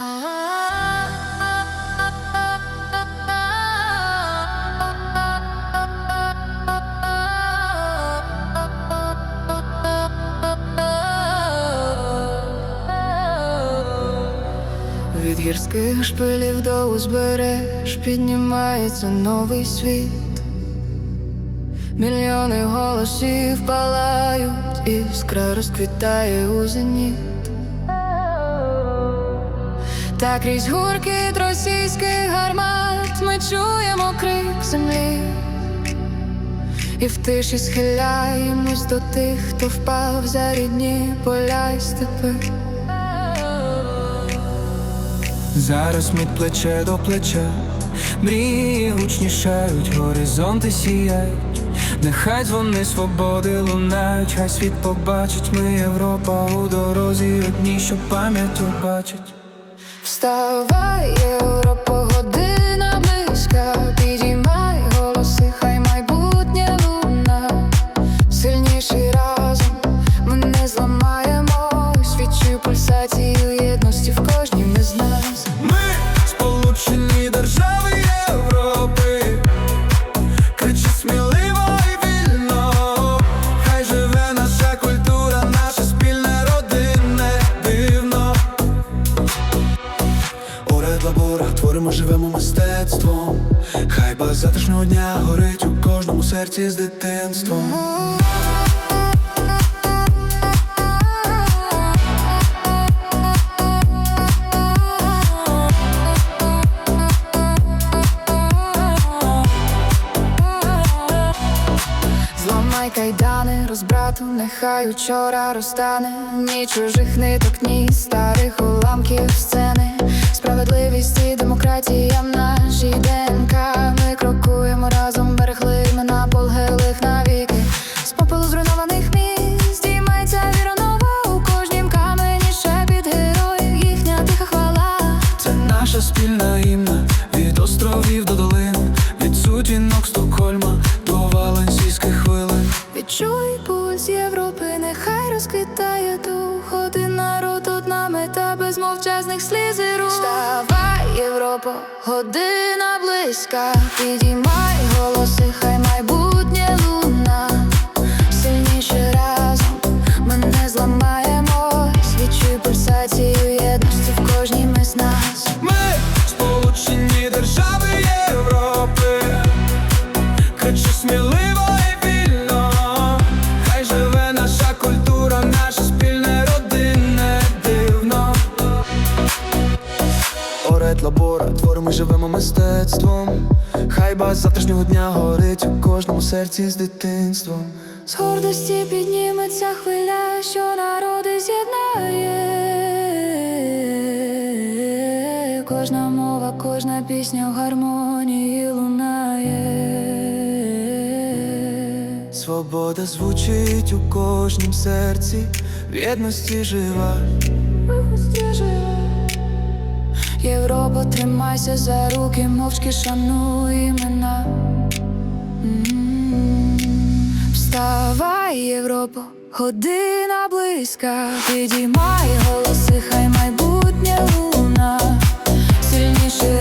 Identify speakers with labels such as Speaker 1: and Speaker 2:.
Speaker 1: Від гірських шпилів до узбереж піднімається новий світ. Мільйони голосів палають, іскра розквітає у зеніт. Та крізь гуркіт російських гармат ми чуємо крик землі. І в тиші схиляємось до тих, хто впав за рідні поля й степи.
Speaker 2: Зараз ми плече до плеча, мрії гучнішають, горизонти сіяють, нехай дзвони свободи лунають, хай світ побачить, ми Європа у дорозі одні, що пам'ять бачить.
Speaker 1: Вставай, Європа,
Speaker 2: мистецтвом. Хай без завтрашнього дня горить у кожному серці з дитинством.
Speaker 1: Зламай кайдани, розбрату, нехай учора розтане Ні чужих ниток, ні старих
Speaker 2: наша спільна імна від островів до долин, від сутінок Стокгольма до валенсійських хвилин.
Speaker 1: Відчуй пульс Європи, нехай розквітає дух. Один народ, одна мета без мовчазних сліз і рук Вставай, Європо, година близька. Підіймай голоси, хай майбутнє луна. Сильніше разом ми не зламаємось. Відчуй пульсацію єдності
Speaker 2: кричи сміливо і вільно, хай живе наша культура, наше спільне родинне дивно. Орет лабора, творимо, живемо мистецтвом. Хай баз завтрашнього дня горить у кожному серці з дитинством.
Speaker 1: З гордості підніметься хвиля, що народи з'єднає. Кожна мова, кожна пісня в гармонії лунає
Speaker 2: свобода звучить у кожнім серці, в єдності жива.
Speaker 1: Європа, тримайся за руки, мовчки шануй імена. Вставай, Європа, година близька, підіймай голоси, хай майбутнє луна, сильніше.